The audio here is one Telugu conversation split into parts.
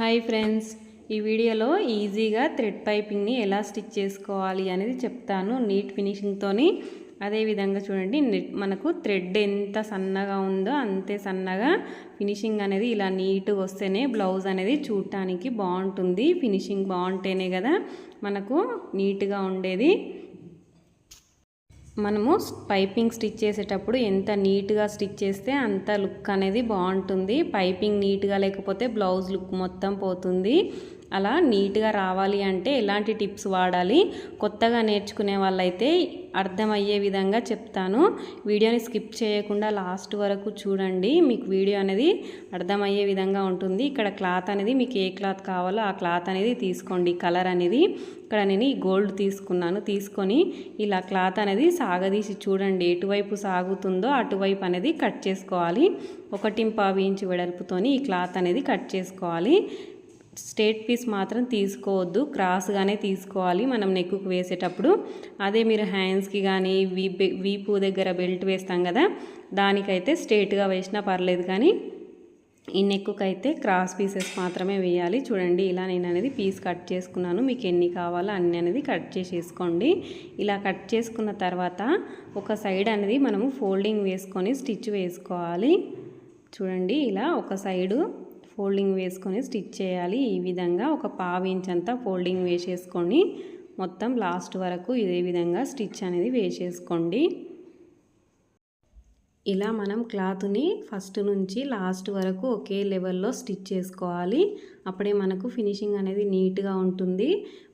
Hi friends. ఈ వీడియోలో ఈజీగా థ్రెడ్ పైపింగ్ని ఎలా స్టిచ్ చేసుకోవాలి అనేది చెప్తాను నీట్ ఫినిషింగ్తోని అదేవిధంగా చూడండి నెట్ మనకు థ్రెడ్ ఎంత సన్నగా ఉందో అంతే సన్నగా ఫినిషింగ్ అనేది ఇలా నీట్గా వస్తేనే బ్లౌజ్ అనేది చూడటానికి బాగుంటుంది. ఫినిషింగ్ బాగుంటేనే కదా మనకు నీట్గా ఉండేది. మనము పైపింగ్ స్టిచ్ చేసేటప్పుడు ఎంత నీట్గా స్టిచ్ చేస్తే అంత లుక్ అనేది బాగుంటుంది. పైపింగ్ నీట్గా లేకపోతే బ్లౌజ్ లుక్ మొత్తం పోతుంది. అలా నీట్గా రావాలి అంటే ఎలాంటి టిప్స్ వాడాలి? కొత్తగా నేర్చుకునే వాళ్ళైతే అర్థమయ్యే విధంగా చెప్తాను. వీడియోని స్కిప్ చేయకుండా లాస్ట్ వరకు చూడండి. మీకు వీడియో అనేది అర్థమయ్యే విధంగా ఉంటుంది. ఇక్కడ క్లాత్ అనేది మీకు ఏ క్లాత్ కావాలో ఆ క్లాత్ అనేది తీసుకోండి. కలర్ అనేది ఇక్కడ నేను ఈ గోల్డ్ తీసుకున్నాను. తీసుకొని ఇలా క్లాత్ అనేది సాగదీసి చూడండి. ఎటువైపు సాగుతుందో అటువైపు అనేది కట్ చేసుకోవాలి. ఒకటింపావి ఇంచు వెడల్పుతోని ఈ క్లాత్ అనేది కట్ చేసుకోవాలి. స్ట్రేట్ పీస్ మాత్రం తీసుకోవద్దు క్రాస్గానే తీసుకోవాలి మనం నెక్కుకు వేసేటప్పుడు. అదే మీరు హ్యాండ్స్కి కానీ వీ వీపు దగ్గర బెల్ట్ వేస్తాం కదా దానికైతే స్ట్రేట్గా వేసినా పర్లేదు కానీ ఈ నెక్కుకి అయితే క్రాస్ పీసెస్ మాత్రమే వేయాలి. చూడండి ఇలా నేను అనేది పీస్ కట్ చేసుకున్నాను. మీకు ఎన్ని కావాలో అన్ని అనేది కట్ చేసేసుకోండి. ఇలా కట్ చేసుకున్న తర్వాత ఒక సైడ్ అనేది మనము ఫోల్డింగ్ వేసుకొని స్టిచ్ వేసుకోవాలి. చూడండి ఇలా ఒక సైడు ఫోల్డింగ్ వేసుకొని స్టిచ్ చేయాలి. ఈ విధంగా ఒక పావు ఇంచ్ అంతా ఫోల్డింగ్ వేసేసుకొని మొత్తం లాస్ట్ వరకు ఇదే విధంగా స్టిచ్ అనేది వేసేసుకోండి. ఇలా మనం క్లాత్ని ఫస్ట్ నుంచి లాస్ట్ వరకు ఒకే లెవెల్లో స్టిచ్ చేసుకోవాలి. అప్పుడే మనకు ఫినిషింగ్ అనేది నీట్గా ఉంటుంది.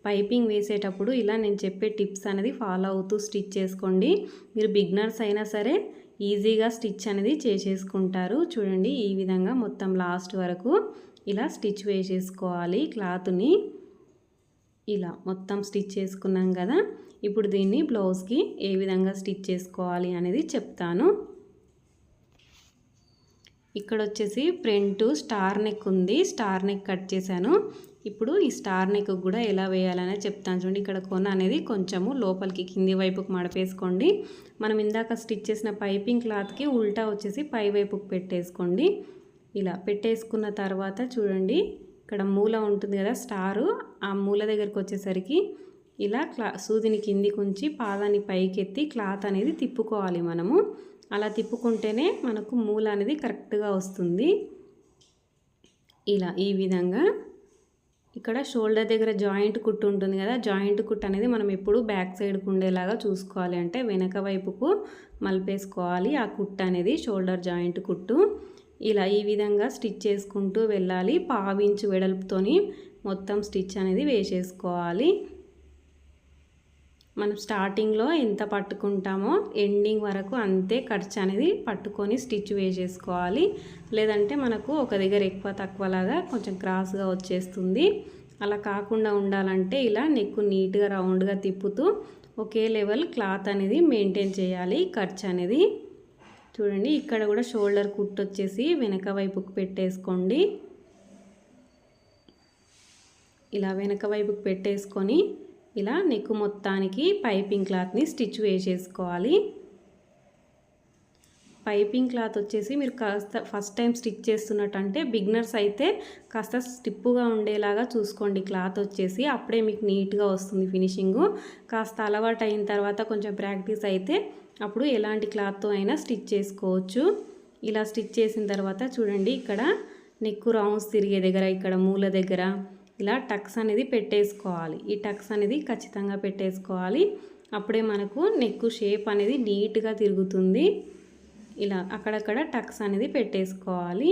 పైపింగ్ వేసేటప్పుడు ఇలా నేను చెప్పే టిప్స్ అనేది ఫాలో అవుతూ స్టిచ్ చేసుకోండి. మీరు బిగ్నర్స్ అయినా సరే ఈజీగా స్టిచ్ అనేది చేసేసుకుంటారు. చూడండి ఈ విధంగా మొత్తం లాస్ట్ వరకు ఇలా స్టిచ్ వేసేసుకోవాలి క్లాత్ని. ఇలా మొత్తం స్టిచ్ చేసుకున్నాం కదా ఇప్పుడు దీన్ని బ్లౌజ్కి ఏ విధంగా స్టిచ్ చేసుకోవాలి అనేది చెప్తాను. ఇక్కడ వచ్చేసి ఫ్రంట్ స్టార్ నెక్ ఉంది. స్టార్ నెక్ కట్ చేశాను. ఇప్పుడు ఈ స్టార్ నెక్ కూడా ఎలా వేయాలనే చెప్తాను చూడండి. ఇక్కడ కొన అనేది కొంచెము లోపలికి కింది వైపుకి మడపేసుకోండి. మనం ఇందాక స్టిచ్ చేసిన పైపింగ్ క్లాత్కి ఉల్టా వచ్చేసి పై వైపుకి పెట్టేసుకోండి. ఇలా పెట్టేసుకున్న తర్వాత చూడండి. ఇక్కడ మూల ఉంటుంది కదా స్టారు. ఆ మూల దగ్గరికి వచ్చేసరికి ఇలా క్లా సూదిని కిందికి ఉంచి పాదాన్ని పైకెత్తి క్లాత్ అనేది తిప్పుకోవాలి మనము. అలా తిప్పుకుంటేనే మనకు మూల అనేది కరెక్ట్గా వస్తుంది. ఇలా ఈ విధంగా ఇక్కడ షోల్డర్ దగ్గర జాయింట్ కుట్టు ఉంటుంది కదా జాయింట్ కుట్టు అనేది మనం ఎప్పుడు బ్యాక్ సైడ్కు ఉండేలాగా చూసుకోవాలి. అంటే వెనక వైపుకు మలిపేసుకోవాలి. ఆ కుట్టు అనేది షోల్డర్ జాయింట్ కుట్టు. ఇలా ఈ విధంగా స్టిచ్ చేసుకుంటూ వెళ్ళాలి. పావించు వెడల్పుతోని మొత్తం స్టిచ్ అనేది వేసేసుకోవాలి. మనం స్టార్టింగ్లో ఎంత పట్టుకుంటామో ఎండింగ్ వరకు అంతే ఖర్చు అనేది పట్టుకొని స్టిచ్ వేసేసుకోవాలి లేదంటే మనకు ఒక దగ్గర ఎక్కువ తక్కువలాగా కొంచెం క్రాస్గా వచ్చేస్తుంది. అలా కాకుండా ఉండాలంటే ఇలా నెక్కు నీట్గా రౌండ్గా తిప్పుతూ ఒకే లెవెల్ క్లాత్ అనేది మెయింటైన్ చేయాలి. ఖర్చు అనేది చూడండి ఇక్కడ కూడా షోల్డర్ కుట్టు వచ్చేసి వెనక వైపుకు పెట్టేసుకోండి. ఇలా వెనక వైపుకు పెట్టేసుకొని ఇలా నెక్ మొత్తానికి పైపింగ్ క్లాత్ని స్టిచ్ వేసేసుకోవాలి పైపింగ్ క్లాత్ వచ్చేసి మీరు కాస్త ఫస్ట్ టైం స్టిచ్ చేస్తున్నట్టు అంటే బిగ్నర్స్ అయితే కాస్త స్టిప్పుగా ఉండేలాగా చూసుకోండి. క్లాత్ వచ్చేసి అప్పుడే మీకు నీట్గా వస్తుంది ఫినిషింగు. కాస్త అలవాటు అయిన తర్వాత కొంచెం ప్రాక్టీస్ అయితే అప్పుడు ఎలాంటి క్లాత్తో అయినా స్టిచ్ చేసుకోవచ్చు. ఇలా స్టిచ్ చేసిన తర్వాత చూడండి ఇక్కడ నెక్కు రౌండ్స్ తిరిగే దగ్గర ఇక్కడ మూల దగ్గర ఇలా టక్స్ అనేది పెట్టేసుకోవాలి. ఈ టక్స్ అనేది ఖచ్చితంగా పెట్టేసుకోవాలి. అప్పుడే మనకు నెక్ షేప్ అనేది నీట్గా తిరుగుతుంది. ఇలా అక్కడక్కడ టక్స్ అనేది పెట్టేసుకోవాలి.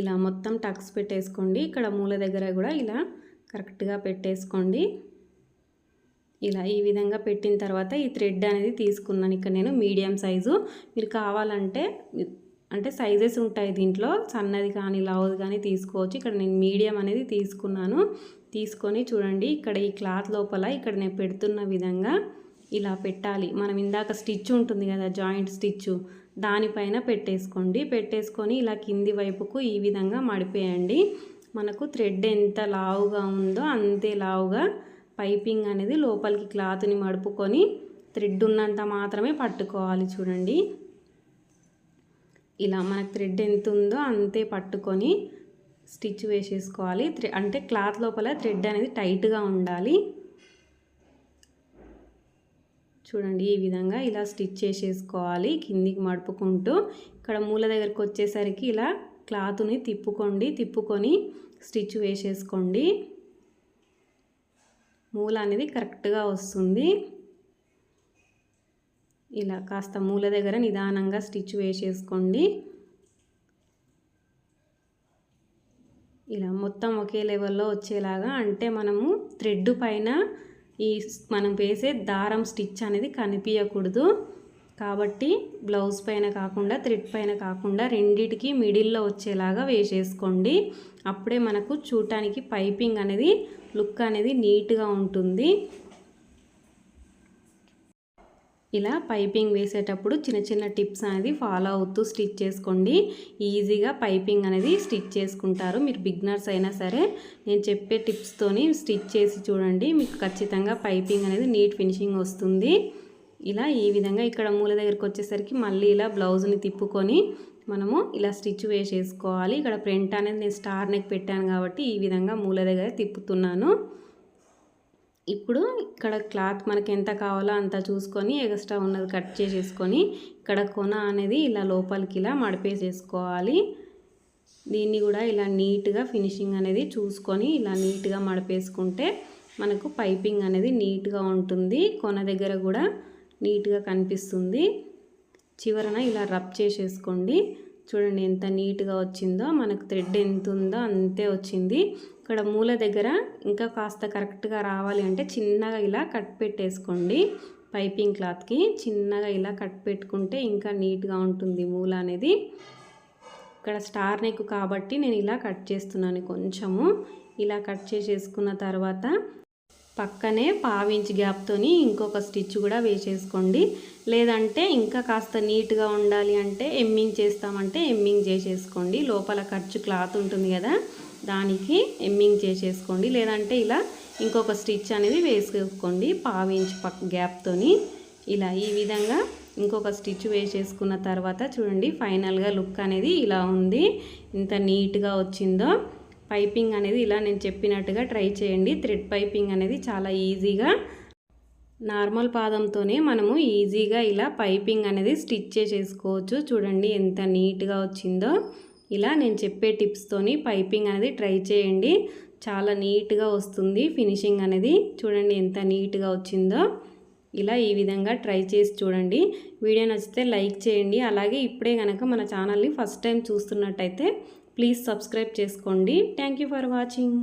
ఇలా మొత్తం టక్స్ పెట్టేసుకోండి. ఇక్కడ మూల దగ్గర కూడా ఇలా కరెక్ట్గా పెట్టేసుకోండి. ఇలా ఈ విధంగా పెట్టిన తర్వాత ఈ థ్రెడ్ అనేది తీసుకున్నాను. ఇక్కడ నేను మీడియం సైజు. మీరు కావాలంటే అంటే సైజెస్ ఉంటాయి దీంట్లో. సన్నది కానీ లావుది కానీ తీసుకోవచ్చు. ఇక్కడ నేను మీడియం అనేది తీసుకున్నాను. తీసుకొని చూడండి ఇక్కడ ఈ క్లాత్ లోపల ఇక్కడ నేను పెడుతున్న విధంగా ఇలా పెట్టాలి. మనం ఇందాక స్టిచ్ ఉంటుంది కదా జాయింట్ స్టిచ్. దానిపైన పెట్టేసుకోండి. పెట్టేసుకొని ఇలా కింది వైపుకు ఈ విధంగా మడిపేయండి. మనకు థ్రెడ్ ఎంత లావుగా ఉందో అంతే లావుగా పైపింగ్ అనేది లోపలికి క్లాత్ని మడుపుకొని థ్రెడ్ ఉన్నంత మాత్రమే పట్టుకోవాలి చూడండి. ఇలా మనకు థ్రెడ్ ఎంత ఉందో అంతే పట్టుకొని స్టిచ్ వేసేసుకోవాలి. అంటే క్లాత్ లోపల థ్రెడ్ అనేది టైట్గా ఉండాలి. చూడండి ఈ విధంగా ఇలా స్టిచ్ చేసేసుకోవాలి కిందికి మడుపుకుంటూ. ఇక్కడ మూల దగ్గరికి వచ్చేసరికి ఇలా క్లాత్ని తిప్పుకోండి తిప్పుకొని స్టిచ్ వేసేసుకోండి. మూల అనేది కరెక్ట్గా వస్తుంది. ఇలా కాస్త మూల దగ్గర నిదానంగా స్టిచ్ వేసేసుకోండి. ఇలా మొత్తం ఒకే లెవెల్లో వచ్చేలాగా అంటే మనము థ్రెడ్ పైన ఈ మనం వేసే దారం స్టిచ్ అనేది కనిపించకూడదు. కాబట్టి బ్లౌజ్ పైన కాకుండా థ్రెడ్ పైన కాకుండా రెండిటికి మిడిల్లో వచ్చేలాగా వేసేసుకోండి. అప్పుడే మనకు చూడటానికి పైపింగ్ అనేది లుక్ అనేది నీట్గా ఉంటుంది. ఇలా పైపింగ్ వేసేటప్పుడు చిన్న చిన్న టిప్స్ అనేది ఫాలో అవుతూ స్టిచ్ చేసుకోండి. ఈజీగా పైపింగ్ అనేది స్టిచ్ చేసుకుంటారు. మీరు బిగ్నర్స్ అయినా సరే నేను చెప్పే టిప్స్తోని స్టిచ్ చేసి చూడండి. మీకు ఖచ్చితంగా పైపింగ్ అనేది నీట్ ఫినిషింగ్ వస్తుంది. ఇలా ఈ విధంగా ఇక్కడ మూల దగ్గరికి వచ్చేసరికి మళ్ళీ ఇలా బ్లౌజ్ని తిప్పుకొని మనము ఇలా స్టిచ్ వేసేసుకోవాలి. ఇక్కడ ప్రింట్ అనేది నేను స్టార్ నెక్ పెట్టాను కాబట్టి ఈ విధంగా మూల దగ్గర తిప్పుతున్నాను. ఇప్పుడు ఇక్కడ క్లాత్ మనకి ఎంత కావాలో అంత చూసుకొని ఎక్స్ట్రా ఉన్నది కట్ చేసేసుకొని ఇక్కడ కొన అనేది ఇలా లోపలికి ఇలా మడిపేసేసుకోవాలి. దీన్ని కూడా ఇలా నీట్గా ఫినిషింగ్ అనేది చూసుకొని ఇలా నీట్గా మడిపేసుకుంటే మనకు పైపింగ్ అనేది నీట్గా ఉంటుంది. కొన దగ్గర కూడా నీట్గా కనిపిస్తుంది. చివరన ఇలా రబ్ చేసేసుకోండి. చూడండి ఎంత నీట్గా వచ్చిందో మనకు థ్రెడ్ ఎంత ఉందో అంతే వచ్చింది. ఇక్కడ మూల దగ్గర ఇంకా కాస్త కరెక్ట్గా రావాలి అంటే చిన్నగా ఇలా కట్ పెట్టేసుకోండి. పైపింగ్ క్లాత్కి చిన్నగా ఇలా కట్ పెట్టుకుంటే ఇంకా నీట్గా ఉంటుంది మూల అనేది. ఇక్కడ స్టార్ నెక్ కాబట్టి నేను ఇలా కట్ చేస్తున్నాను కొంచెము. ఇలా కట్ చేసేసుకున్న తర్వాత పక్కనే పావించి గ్యాప్తోని ఇంకొక స్టిచ్ కూడా వేసేసుకోండి. లేదంటే ఇంకా కాస్త నీట్గా ఉండాలి అంటే ఎమ్మింగ్ చేస్తామంటే ఎమ్మింగ్ చేసేసుకోండి. లోపల ఖర్చు క్లాత్ ఉంటుంది కదా దానికి ఎమ్మింగ్ చేసేసుకోండి. లేదంటే ఇలా ఇంకొక స్టిచ్ అనేది వేసుకోండి పావించి పక్క గ్యాప్తోని ఇలా ఈ విధంగా ఇంకొక స్టిచ్ వేసేసుకున్న తర్వాత చూడండి ఫైనల్గా లుక్ అనేది ఇలా ఉంది. ఇంత నీట్గా వచ్చిందో. పైపింగ్ అనేది ఇలా నేను చెప్పినట్టుగా ట్రై చేయండి. థ్రెడ్ పైపింగ్ అనేది చాలా ఈజీగా నార్మల్ పాదంతోనే మనము ఈజీగా ఇలా పైపింగ్ అనేది స్టిచ్ చేసేసుకోవచ్చు. చూడండి ఎంత నీట్గా వచ్చిందో. ఇలా నేను చెప్పే టిప్స్తోని పైపింగ్ అనేది ట్రై చేయండి. చాలా నీట్గా వస్తుంది ఫినిషింగ్ అనేది. చూడండి ఎంత నీట్గా వచ్చిందో. ఇలా ఈ విధంగా ట్రై చేసి చూడండి. వీడియో నచ్చితే లైక్ చేయండి. అలాగే ఇప్పుడే కనుక మన ఛానల్ని ఫస్ట్ టైం చూస్తున్నట్టయితే ప్లీజ్ సబ్స్క్రైబ్ చేసుకోండి. Thank for watching.